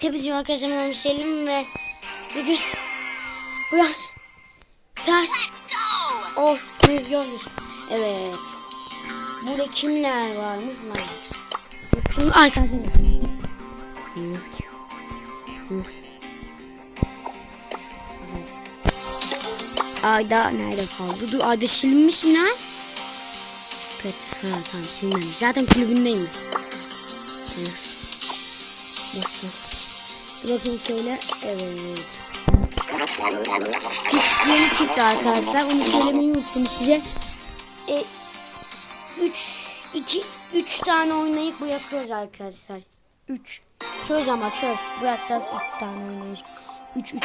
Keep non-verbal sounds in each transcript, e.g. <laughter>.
Hepinize arkadaşlar ben Selim ve bugün bu yaş ters oh görüyoruz. Evet. Burada kimler varmış? Var. Şimdi arkadaşlar. Ayda nerede kaldı? Dur Ayda silinmiş mi lan? Evet. Ha tamam silinmemiş. Zaten kulübündeyim. Hı. Ver. Bakın şöyle. Evet. Yeni çıktı arkadaşlar. Onu söylemeyi unuttum size. E, 3 2 3 tane oynayıp bırakıyoruz arkadaşlar. 3. Söz ama söz. Bırakacağız 3 tane oynayış. 3 3.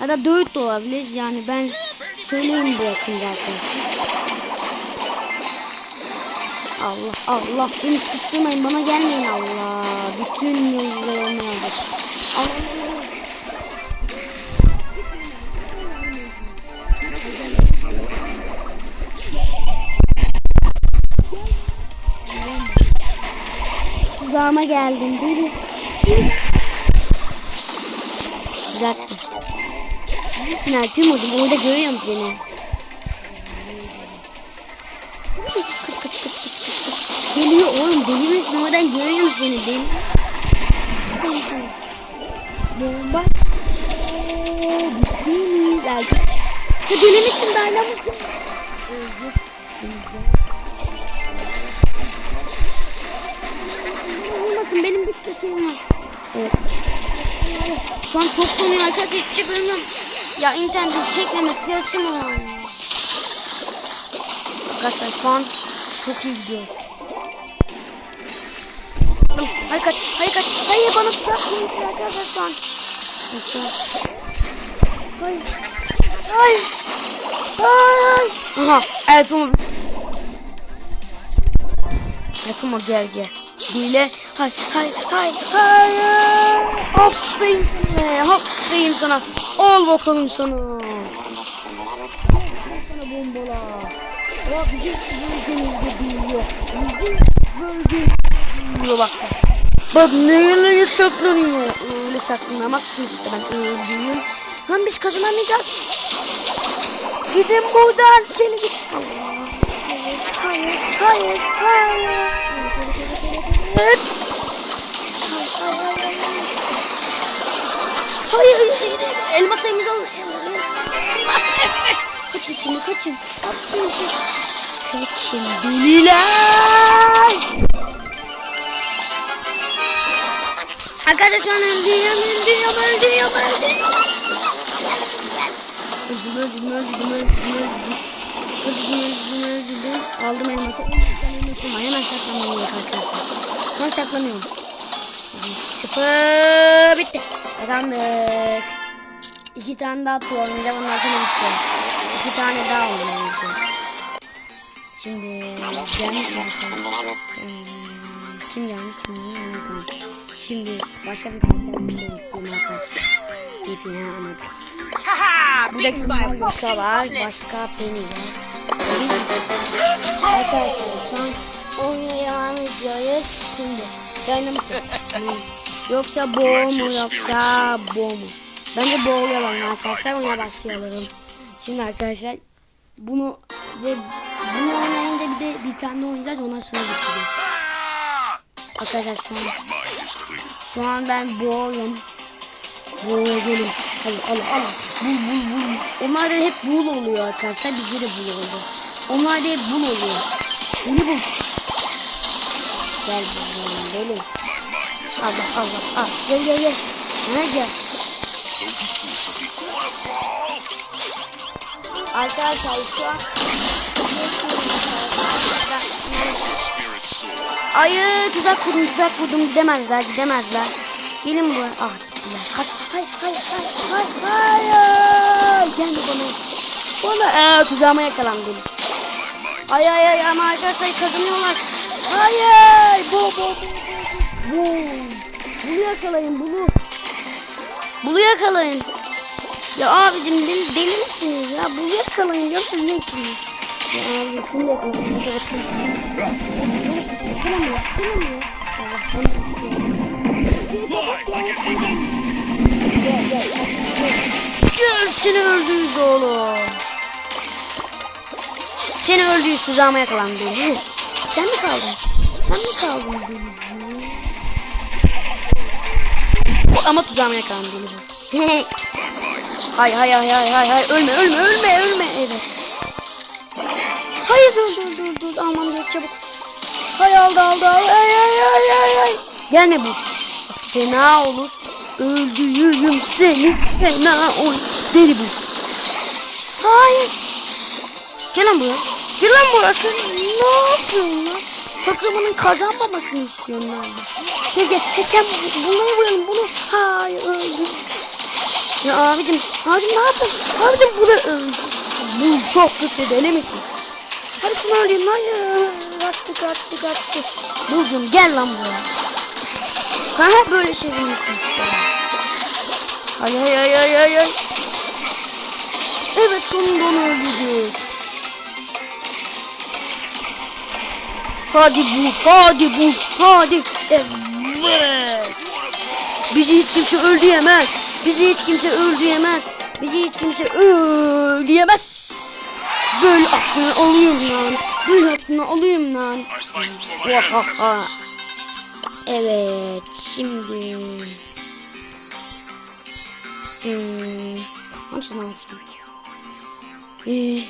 Ya da 4 de olabilir. Yani ben söyleyeyim bırakın zaten. Allah Allah beni sıkıştırmayın bana gelmeyin Allah. Bütün aldık. Allah. Tuzağıma geldim. Biri. Bir dakika. Ne yapayım hocam? Orada görüyorum seni. Geliyor oğlum deli misin? Oradan görüyorum seni deli. Bomba. Bitti mi? Belki. Ya deli misin ne mutlu? Olmasın benim bir şeyim var. Evet. Şu an çok konuyor arkadaşlar hiçbir şey görmüyorum. Ya internetin çekmemesi yaşım var. Arkadaşlar şu an çok iyi gidiyor. Hayır kaç, hayır kaç, hayır bana tutak arkadaşlar şu an. Nasıl? Hayır. Hayır. Hayır. Aha, Elfimo. Elfimo gel gel. Hile. Hayır, hayır, hayır, hayır. Aferin sana. Aferin sana. Al bakalım sana. Sana bombalar. Ya bizim bölgemizde büyüyor. Bizim bölgemizde büyüyor bak. Bak neyle saklanıyor. Öyle saklanamazsın işte ben öldüğüm. Lan biz kazanamayacağız. Gidin buradan seni git. Hayır, hayır, hayır. Evet. Hayır, hayır, elmas elimiz alın. Elmas. Kaçın şimdi, kaçın. Kaçın. Kaçın deliler. Arkadaşlar öldürüyorum, öldürüyorum, öldürüyorum, öldürüyorum. Öldüm, öldüm, öldüm, öldüm, öldüm. Öldüm, öldüm, öldüm. Aldım elması. Hemen saklanmam gerek arkadaşlar. Ben saklanıyorum. Sıfır bitti. Kazandık. İki tane daha tur oynayacağım. Ondan sonra bitti. İki tane daha oynayacağım. Şimdi gelmiş mi? Hmm, Kim gelmiş mi? Şimdi başka bir arkadaşlar. Anladım. Burada big by kim boxing var? Başka Penny var. Arkadaşlar şu an oynaya devam ediyoruz. Şimdi Dynamite mi? Yoksa boğ mu yoksa boğ mu? Bence boğulalım arkadaşlar. Ona başlayalım. Şimdi arkadaşlar bunu ve bunu oynayınca bir de bir tane oynayacağız. Ondan sonra bitireceğiz. Arkadaşlar şu an şu an ben boğuyorum. Boğuyorum. Hadi al al. Bul bul bul. Onlar da hep bul oluyor arkadaşlar. Bizde de bul oldu. Onlar da hep bul oluyor. Bunu bul. Gel bakalım benim. Allah Allah. Al gel gel gel. Ha gel. Arkadaşlar şu an Hayır tuzak kurdum tuzak kurdum gidemezler gidemezler. Gelin buraya. Ah gittiler. Kaç. Hayır hayır hayır hayır hayır. Gel bana. Bana. Ee, tuzağıma yakalandım. Ay ay ay ama arkadaşlar kazanıyorlar. Hayır. Bu bu bu. Bu. Bunu yakalayın bunu. Bunu yakalayın. Ya abicim deli, deli misiniz ya? Bunu yakalayın yoksa ne için? Ya abi şunu yakalayın. Gel seni öldürürüz oğlum. Seni öldürürüz tuzağıma yakalandı. Yuh. Sen mi kaldın? Sen mi kaldın? Ama tuzağıma yakalandı. Yuh. <laughs> hay hay hay hay hay hay ölme ölme ölme ölme evet. Hayır dur dur dur dur aman geç çabuk. Hay aldı aldı aldı. Ay ay ay ay ay. Gelme bu. Fena olur. Öldürürüm seni fena olur. Deli bu. Hayır. Gel lan buraya. Gel lan buraya. Ne yapıyorsun lan? Takımının kazanmamasını istiyorsun lan. Gel gel. He sen bunları vuralım bunu. Hayır öldü. Ya abicim, abicim ne yapıyorsun? Abicim bu da öldü. Bu çok kötü deli misin? Hadi şunu öldüreyim ya. Kaçtı kaçtı kaçtı. Burcum gel lan buraya. Hep böyle çevirmişsin işte. Ay ay ay ay ay ay. Evet sonunda onu öldürdük. Hadi bu, hadi bu, hadi. Evet. Bizi hiç kimse öldüremez. Bizi hiç kimse öldüremez. Bizi hiç kimse öldüremez. Böyle aklını alıyorum lan. Vahaha. Evet, şimdi... Hmm, hangisini alsam? Ee,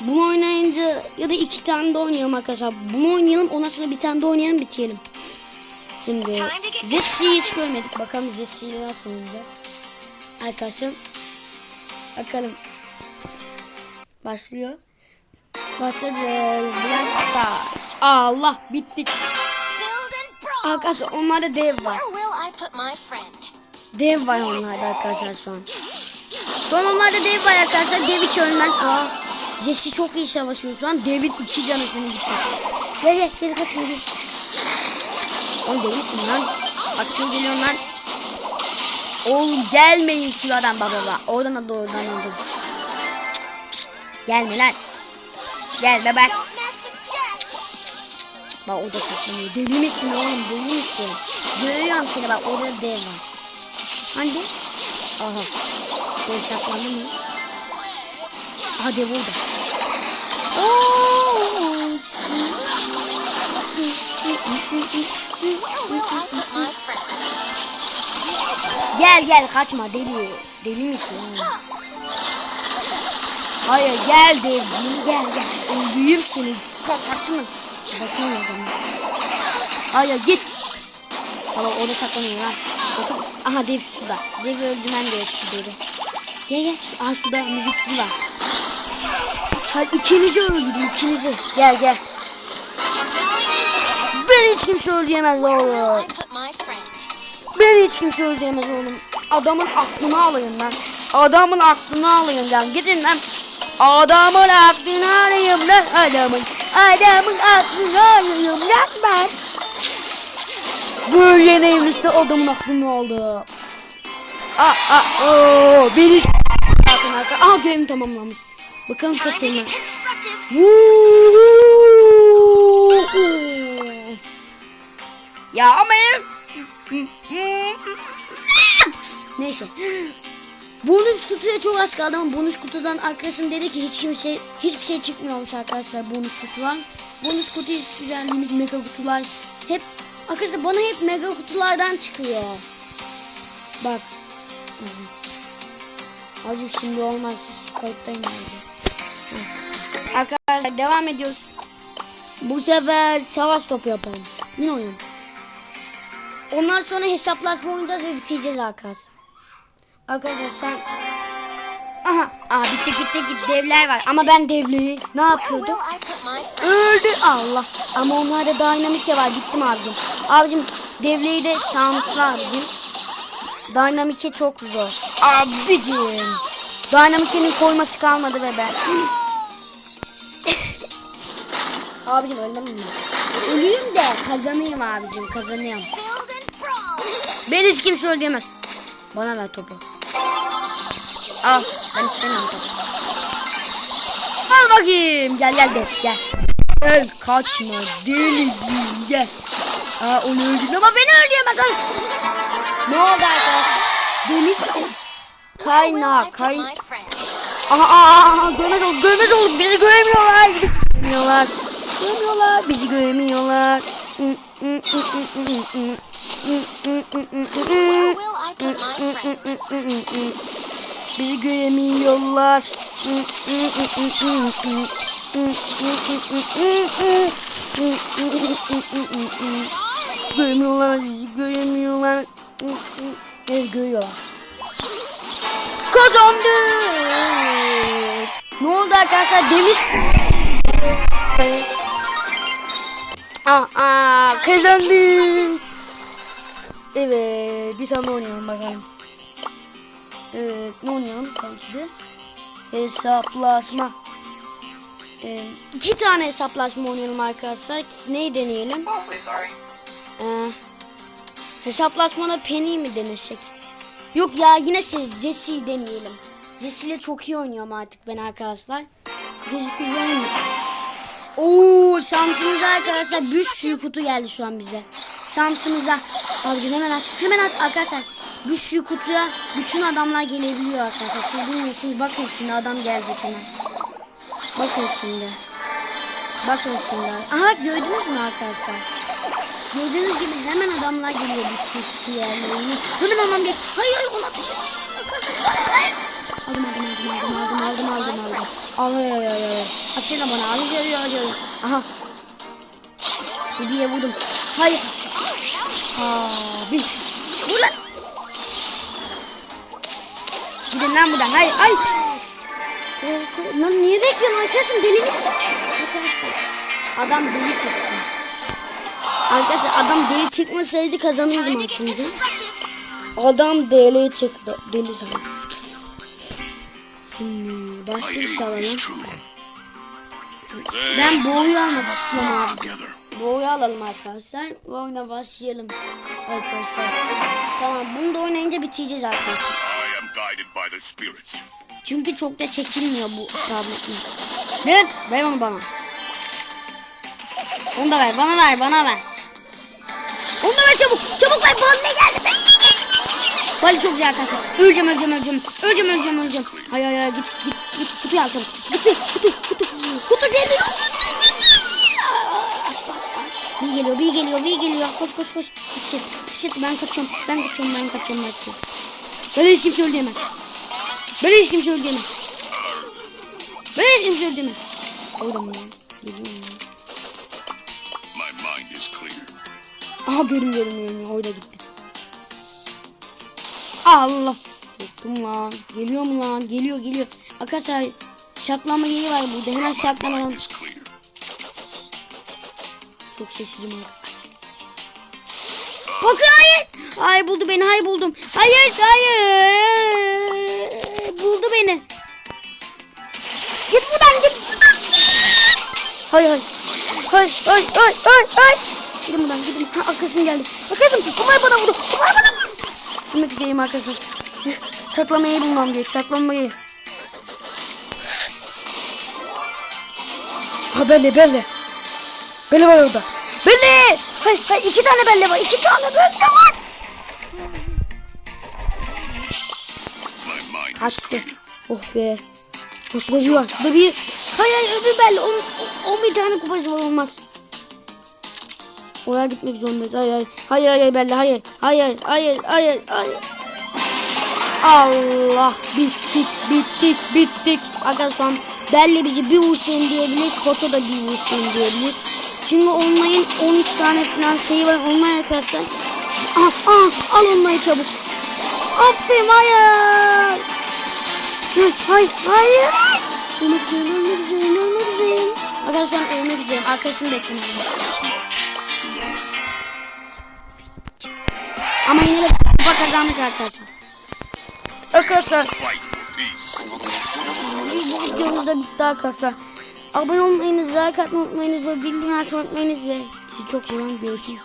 bunu oynayınca ya da iki tane de oynayalım arkadaşlar. Bunu oynayalım, ondan sonra bir tane de oynayalım, bitirelim. Şimdi Jesse'yi hiç görmedik. Bakalım Jesse'yi nasıl oynayacağız. Arkadaşlar. Bakalım. Başlıyor. Başladı. Allah bittik. Arkadaşlar onlarda dev var. Dev var onlarda arkadaşlar şu an. An onlarda dev var arkadaşlar. Dev hiç ölmez. Aa, Jesse çok iyi savaşıyor şu an. Devin iki canı seni gitti. Gel gel gel kaçma gel. Oğlum deli misin lan? Atkın geliyorum lan. Oğlum gelmeyin şuradan baba baba. Oradan da doğrudan oldu. Gelme lan. Gel bebek. Bak o da saklanıyor. Deli misin oğlum deli misin? Görüyorum seni bak orada dev var. Hani? Aha. Dev saklandı mı? Aha dev orada. Gel gel kaçma deli. Deli misin oğlum? Hayır gel devciğim gel gel. Öldürür seni kafasını. Bakın o zaman. Hayır git. Tamam orada saklanıyor lan. Bakın. Aha dev suda. Dev gerek şu devi. Gel gel. Aha suda müzikli var. Hadi ikinizi öldürdüm ikinizi. Gel gel. Beni hiç kimse öldüremez oğlum. Beni hiç kimse öldüremez oğlum. Adamın aklını alayım ben. Adamın aklını alayım lan. Gidin lan. Adamın aklını alayım lan. Adamın. Adamın aklını alayım lan ben. Böyle neymişse adamın aklını aldı. Aa, aa, oo, beni Bakın arka. Aa görevim tamamlanmış. Bakalım. Woo! Ya ama <laughs> Neyse. Bonus kutuya çok az kaldı ama bonus kutudan arkadaşım dedi ki hiç kimse hiçbir şey çıkmıyormuş arkadaşlar bonus kutudan. Bonus kutu güzelliğimiz mega kutular hep arkadaşlar bana hep mega kutulardan çıkıyor. Bak. Azıcık şimdi olmaz. Kayıttayım. Arkadaşlar devam ediyoruz. Bu sefer savaş topu yapalım. Ne oyun? Ondan sonra hesaplaşma oynayacağız ve bitireceğiz arkadaşlar. Arkadaşlar sen... Aha, aa bitti bitti bitti devler var ama ben devliyi ne yapıyordum? Öldü Allah. Ama onlarda dinamik de var gittim abicim. Abicim devliyi de şanslı abicim. Dinamike çok zor. Abicim. Dinamike'nin koyması kalmadı ve ben. <laughs> abicim ölmem mi? Öleyim de kazanayım abicim kazanayım. Beni hiç kimse öldüremez. Bana ver topu. Ben istemiyorum topu. Al bakayım. Gel gel gel gel. Gel kaçma deli gel. Aa onu öldürdüm ama beni öldüremez. Ne oldu arkadaşlar? Demiştim. Kaynak, Like kay... Aha, aha, görmez olduk, görmez olduk. Bizi göremiyorlar. Bizi göremiyorlar. Göremiyorlar, bizi göremiyorlar. Where will I put my friends? Bizi göremiyorlar. Göremiyorlar, bizi göremiyorlar. Evet, görüyorlar. Kazandık. Ne oldu arkadaşlar demiş. Aa, kazandık. Evet bir tane oynayalım bakalım. Evet ne oynayalım tabii ki de. Hesaplaşma. Ee, iki tane hesaplaşma oynayalım arkadaşlar. Neyi deneyelim? Ee, hesaplaşmada Penny mi denesek? Yok ya yine siz Jesse'yi deneyelim. Jesse ile çok iyi oynuyorum artık ben arkadaşlar. Jesse kullanmıyor. Oo şansımıza arkadaşlar bir sürü kutu geldi şu an bize. Şansımıza. Abicim hemen aç. Hemen aç arkadaşlar. Bir sürü kutuya bütün adamlar gelebiliyor arkadaşlar. Siz bilmiyorsunuz. Bakın şimdi adam gelecek hemen. Bakın şimdi. Bakın şimdi. Aha gördünüz mü arkadaşlar? Gördüğünüz gibi hemen adamlar geliyor bir sürü yerlerine. Hemen almam gerek. Hayır hayır onu atacağım. Aldım aldım aldım aldım aldım aldım aldım aldım. Al hayır hayır hayır. hayır. Açsana bana. Hayır hayır. hayır. Aha. Diye vurdum. Hayır. Abi. Vur lan. Gidin lan buradan. Hayır. Ay. Lan niye bekliyorsun arkadaşım? Deli misin? Arkadaşlar. Adam deli çıktı. Arkadaşlar adam deli çıkmasaydı kazanırdım aslında. Adam deli çıktı. Deli sanırım. Şimdi başka bir şey alalım. Ben boğuyu almak istiyorum abi. Boğuyu alalım arkadaşlar. Bu oyuna başlayalım. Arkadaşlar. Tamam bunu da oynayınca bitireceğiz arkadaşlar. Guided by the spirits. Çünkü çok da çekilmiyor bu tabletle. Ver, ver onu bana. Onu da ver, bana ver, bana ver. Onu da ver çabuk, çabuk ver, bana ne geldi? Bali çok güzel arkadaşlar. Öleceğim, öleceğim, öleceğim. Öleceğim, öleceğim, öleceğim. Hayır, hayır, hayır, git, git, git, kutuyu al. Kutu, kutu, kutu, kutu geliyor. Bir geliyor, bir geliyor, bir geliyor. Koş, koş, koş. Yetişet, yetişet. Ben kaçıyorum, ben kaçıyorum, ben kaçıyorum, ben kaçıyorum. Böyle hiç kimse öldüremez. Böyle hiç kimse öldüremez. Böyle hiç kimse öldüremez. Oğlum ya. Geliyorum ya. My mind is clear. Aha görünmüyorum görünmüyor. Orada gitti. Allah. Korktum lan. Geliyor mu lan? Geliyor geliyor. Arkadaşlar şaklama yeri var burada. Hemen clear. Çok sessizim. Bakın Hayır buldu beni. Hayır buldum. Hayır hayır. Buldu beni. Git buradan git. Hayır hayır. Hayır hayır hayır hayır. hayır. Gidin buradan gidin. Ha, arkadaşım geldi. Arkadaşım kumar bana vurdu. Kumar bana vurdu. Gitmek üzereyim arkadaşım. <laughs> Saklamayı bulmam gerek. Saklamayı. Ha belli belli. Belli var orada. Belli. Hayır, hayır iki tane belli var. iki tane belli var. Kaçtı. Oh be. Şurada bir var. Şurada bir. Hayır hayır öbür belli. On, on bir tane kupası var olmaz. Oraya gitmek zorundayız. Hayır hayır. Hayır hayır belli. Hayır. Hayır hayır hayır hayır. Allah bittik bittik bittik. Arkadaşlar Belli bizi bir uçlayın diyebilir. Koça da bir uçlayın diyebilir. Çünkü onların 13 tane falan şeyi var. Onlar arkadaşlar. Ah ah al onları çabuk. Aferin hayır. Hı, Hayır hayır. Ölmek üzereyim ölmek üzereyim ölmek üzereyim. Arkadaşlar ölmek üzereyim. Arkadaşım bekliyorum. Ama yine de kupa kazandık arkadaşlar. Arkadaşlar videomuz da bitti arkadaşlar. Abone olmayınız, like atmayı unutmayınız ve bildirim açmayı unutmayınız ve sizi çok seviyorum. Görüşürüz.